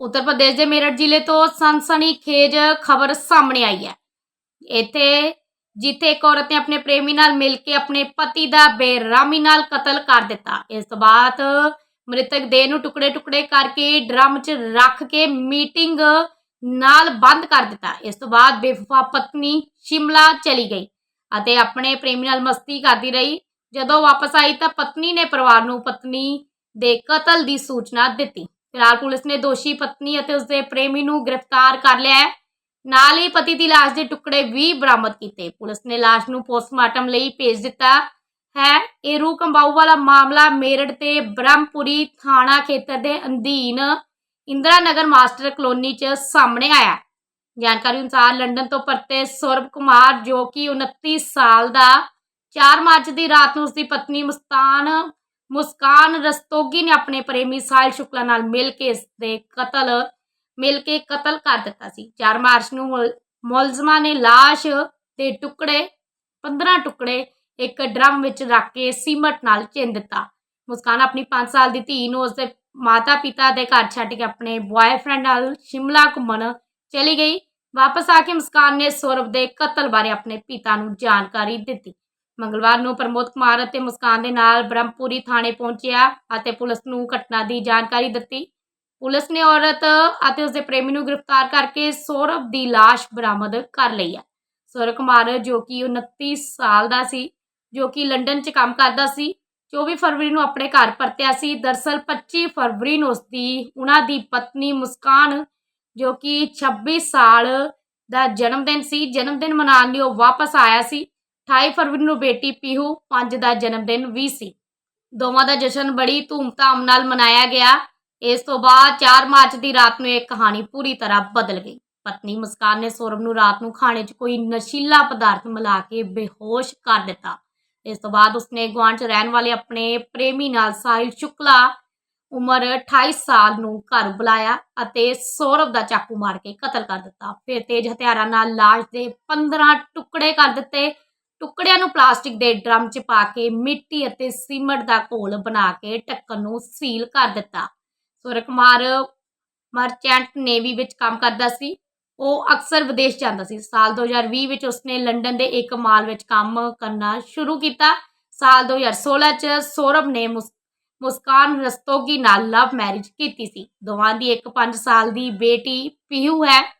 ਉੱਤਰ ਪ੍ਰਦੇਸ਼ ਦੇ ਮੇਰਠ ਜ਼ਿਲ੍ਹੇ ਤੋਂ ਸਨਸਨੀਖੇਜ ਖਬਰ ਸਾਹਮਣੇ ਆਈ ਹੈ। ਇੱਥੇ ਜਿੱਥੇ ਇੱਕ ਔਰਤ ਨੇ ਆਪਣੇ ਪ੍ਰੇਮੀ ਨਾਲ ਮਿਲ ਕੇ ਆਪਣੇ ਪਤੀ ਦਾ ਬੇਰਾਮੀ ਨਾਲ ਕਤਲ ਕਰ ਦਿੱਤਾ। ਇਸ ਤੋਂ ਬਾਅਦ ਮ੍ਰਿਤਕ ਦੇਹ ਨੂੰ ਟੁਕੜੇ-ਟੁਕੜੇ ਕਰਕੇ ਡਰਮ 'ਚ ਰੱਖ ਕੇ ਮੀਟਿੰਗ ਨਾਲ ਬੰਦ ਕਰ ਦਿੱਤਾ। ਇਸ ਤੋਂ ਬਾਅਦ ਬੇਵਫਾ ਪਤਨੀ ਸ਼ਿਮਲਾ ਚਲੀ ਗਈ ਅਤੇ ਆਪਣੇ ਪ੍ਰੇਮੀ ਨਾਲ ਮਸਤੀ ਕਰਦੀ ਰਹੀ। ਜਦੋਂ ਵਾਪਸ ਆਈ ਤਾਂ ਪਤਨੀ ਨੇ ਪਰਿਵਾਰ ਨੂੰ ਪਤਨੀ ਦੇ ਕਤਲ ਦੀ ਸੂਚਨਾ ਦਿੱਤੀ। ਫਿਲਹਾਲ ਪੁਲਿਸ ਨੇ ਦੋਸ਼ੀ, ਪਤਨੀ ਅਤੇ ਉਸਦੇ ਪ੍ਰੇਮੀ ਨੂੰ ਗ੍ਰਿਫਤਾਰ ਕਰ ਲਿਆ ਹੈ। ਨਾਲ ਹੀ ਪਤੀ ਦੀ ਲਾਸ਼ ਦੇ ਟੁਕੜੇ ਵੀ ਬਰਾਮਦ ਕੀਤੇ। ਪੁਲਿਸ ਨੇ ਲਾਸ਼ ਨੂੰ ਪੋਸਟਮਾਰਟਮ ਲਈ ਭੇਜ ਦਿੱਤਾ ਹੈ। ਇਹ ਰੂਹ ਕੰਬਾਊ ਵਾਲਾ ਮਾਮਲਾ ਮੇਰਠ ਤੇ ਬ੍ਰਹਮਪੁਰੀ ਥਾਣਾ ਖੇਤਰ ਦੇ ਅਧੀਨ ਇੰਦਰਾ ਨਗਰ ਮਾਸਟਰ ਕਲੋਨੀ 'ਚ ਸਾਹਮਣੇ ਆਇਆ ਜਾਣਕਾਰੀ ਅਨੁਸਾਰ ਲੰਡਨ ਤੋਂ ਪਰਤੇ ਸੌਰਵ ਕੁਮਾਰ ਜੋ ਕਿ 29 ਸਾਲ ਦਾ 4 ਮਾਰਚ ਦੀ ਰਾਤ ਨੂੰ ਉਸਦੀ ਪਤਨੀ ਮੁਸਤਾਨ ਮੁਸਕਾਨ ਰਸਤੋਗੀ ਨੇ ਆਪਣੇ ਪ੍ਰੇਮੀ ਸਾਹਿਲ ਸ਼ੁਕਲਾ ਨਾਲ ਮਿਲ ਕੇ ਇਸ ਦੇ ਕਤਲ, ਮਿਲ ਕੇ ਕਤਲ ਕਰ ਦਿੱਤਾ ਸੀ। 4 ਮਾਰਚ ਨੂੰ ਮੁਲ- ਮੁਲਜ਼ਮਾਂ ਨੇ ਲਾਸ਼ ਦੇ ਟੁਕੜੇ 15 ਟੁਕੜੇ ਇੱਕ ਡਰਮ ਵਿੱਚ ਰੱਖ ਕੇ ਸੀਮਟ ਨਾਲ ਚਿੰਨ ਦਿੱਤਾ। ਮੁਸਕਾਨ ਆਪਣੀ 5 ਸਾਲ ਦੀ ਧੀ ਨੂੰ ਉਸਦੇ ਮਾਤਾ ਪਿਤਾ ਦੇ ਘਰ ਛੱਡ ਕੇ ਆਪਣੇ ਬॉयਫ੍ਰੈਂਡ ਨਾਲ ਸ਼ਿਮਲਾ ਘੁੰਮਣ ਚਲੀ ਗਈ। ਵਾਪਸ ਆ ਕੇ ਮੁਸਕਾਨ ਨੇ ਸੌਰਵ ਦੇ ਕਤਲ ਬਾਰੇ ਆਪਣੇ ਪਿਤਾ ਨੂੰ ਜਾਣਕਾਰੀ ਦਿੱਤੀ। ਮੰਗਲਵਾਰ ਨੂੰ ਪ੍ਰਮੋਦ ਕੁਮਾਰ ਅਤੇ ਮੁਸਕਾਨ ਦੇ ਨਾਲ ਬ੍ਰਹਮਪੁਰੀ ਥਾਣੇ ਪਹੁੰਚਿਆ ਅਤੇ ਪੁਲਿਸ ਨੂੰ ਘਟਨਾ ਦੀ ਜਾਣਕਾਰੀ ਦਿੱਤੀ। ਪੁਲਿਸ ਨੇ ਔਰਤ ਅਤੇ ਉਸਦੇ ਪ੍ਰੇਮੀ ਨੂੰ ਗ੍ਰਿਫਤਾਰ ਕਰਕੇ ਸੌਰਵ ਦੀ ਲਾਸ਼ ਬਰਾਮਦ ਕਰ ਲਈ ਹੈ। ਸੌਰਵ ਕੁਮਾਰ ਜੋ ਕਿ 29 ਸਾਲ ਦਾ ਸੀ, ਜੋ ਕਿ ਲੰਡਨ 'ਚ ਕੰਮ ਕਰਦਾ ਸੀ 24 ਫਰਵਰੀ ਨੂੰ ਆਪਣੇ ਘਰ ਪਰਤਿਆ ਸੀ। ਦਰਸਲ 25 ਫਰਵਰੀ ਨੂੰ ਉਸਦੀ ਉਹਨਾਂ ਦੀ ਪਤਨੀ ਮੁਸਕਾਨ, ਜੋ ਕਿ 26 ਸਾਲ ਦਾ ਜਨਮ ਦਿਨ ਸੀ, ਜਨਮ ਦਿਨ ਮਨਾਉਣ ਲਈ ਉਹ ਵਾਪਸ ਆਇਆ ਸੀ। 28 ਫਰਵਰੀ ਨੂੰ ਬੇਟੀ ਪੀਹੂ 5 ਦਾ ਜਨਮ ਦਿਨ ਵੀ ਸੀ। ਦੋਵਾਂ ਦਾ ਜਸ਼ਨ ਬੜੀ ਧੂਮਧਾਮ ਨਾਲ ਮਨਾਇਆ ਗਿਆ। ਇਸ ਤੋਂ ਬਾਅਦ 4 ਮਾਰਚ ਦੀ ਰਾਤ ਨੂੰ ਇਹ ਕਹਾਣੀ ਪੂਰੀ ਤਰ੍ਹਾਂ ਬਦਲ ਗਈ। ਪਤਨੀ ਮੁਸਕਾਨ ਨੇ ਸੌਰਵ ਨੂੰ ਰਾਤ ਨੂੰ ਖਾਣੇ 'ਚ ਕੋਈ ਨਸ਼ੀਲਾ ਪਦਾਰਥ ਮਿਲਾ ਕੇ ਬੇਹੋਸ਼ ਕਰ ਦਿੱਤਾ। ਇਸ ਤੋਂ ਬਾਅਦ ਉਸਨੇ ਗੁਆਂਢ 'ਚ ਰਹਿਣ ਵਾਲੇ ਆਪਣੇ ਪ੍ਰੇਮੀ ਨਾਲ ਸਾਹਿਲ ਸ਼ੁਕਲਾ ਉਮਰ 28 ਸਾਲ ਨੂੰ ਘਰ ਬੁਲਾਇਆ ਅਤੇ ਸੌਰਵ ਦਾ ਚਾਕੂ ਮਾਰ ਕੇ ਕਤਲ ਕਰ ਦਿੱਤਾ। ਫਿਰ ਤੇਜ਼ ਹਥਿਆਰਾਂ ਨਾਲ ਲਾਸ਼ ਦੇ 15 ਟੁਕੜੇ ਕਰ ਦਿੱਤੇ ਟੁਕੜਿਆਂ ਨੂੰ ਪਲਾਸਟਿਕ ਦੇ ਡਰਮ 'ਚ ਪਾ ਕੇ ਮਿੱਟੀ ਅਤੇ ਸੀਮਟ ਦਾ ਘੋਲ ਬਣਾ ਕੇ ਢੱਕਣ ਨੂੰ ਸੀਲ ਕਰ ਦਿੱਤਾ। ਸੌਰਵ ਕੁਮਾਰ ਮਰਚੈਂਟ ਨੇਵੀ ਵਿੱਚ ਕੰਮ ਕਰਦਾ ਸੀ। ਉਹ ਅਕਸਰ ਵਿਦੇਸ਼ ਜਾਂਦਾ ਸੀ। ਸਾਲ 2020 ਵਿੱਚ ਉਸਨੇ ਲੰਡਨ ਦੇ ਇੱਕ ਮਾਲ ਵਿੱਚ ਕੰਮ ਕਰਨਾ ਸ਼ੁਰੂ ਕੀਤਾ। ਸਾਲ 2016 ਚ ਸੌਰਵ ਨੇ ਮੁਸ- ਮੁਸਕਾਨ ਰਸਤੋਗੀ ਨਾਲ ਲਵ ਮੈਰਿਜ ਕੀਤੀ ਸੀ। ਦੋਵਾਂ ਦੀ ਇੱਕ 5 ਸਾਲ ਦੀ ਬੇਟੀ ਪੀਹੂ ਹੈ।